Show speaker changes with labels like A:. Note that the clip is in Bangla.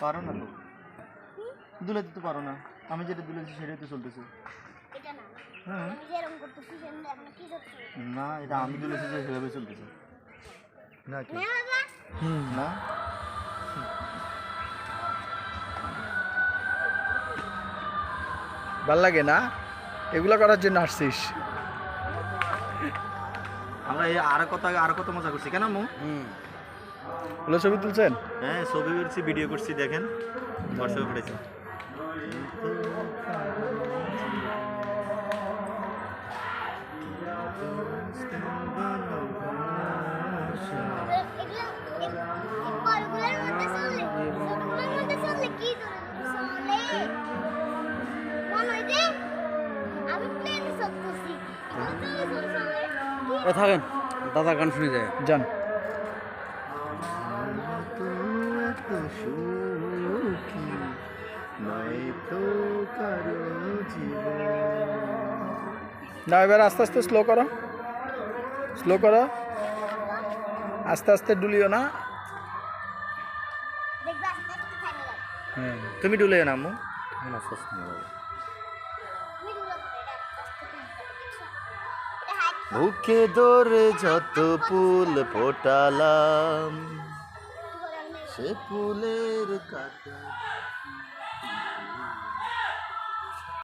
A: পারো না তো? দুলে দিতে পারো না। আমি যেটা দুলেছি সেটাই তো চলতেছে।
B: না।
A: হ্যাঁ। না এটা আমি দুলেছি যে সেভাবে চলতেছে। না কি?
B: না
A: না?
C: ভালো লাগে না? এগুলো করার জন্য আসছিস।
A: আমরা এই আর কত আগে আর কত মজা করছি। কেন মু
C: ওগুলো ছবি তুলছেন
A: হ্যাঁ ছবি করছি ভিডিও করছি দেখেন হোয়াটসঅ্যাপে পাঠাইছি
B: এগুলো দাদা গান মধ্যে চললে সবগুলোর
D: দাদা গান শুনে যায়
C: যান না এবার আস্তে আস্তে স্লো করো। স্লো করো। আস্তে আস্তে ডুলিও না। হ্যাঁ
A: তুমি ডুলে না আম্মু।
B: করে
A: বুকে দরে যত ফুল ফোটালাম
B: করে
A: সে ফুলের কাটা।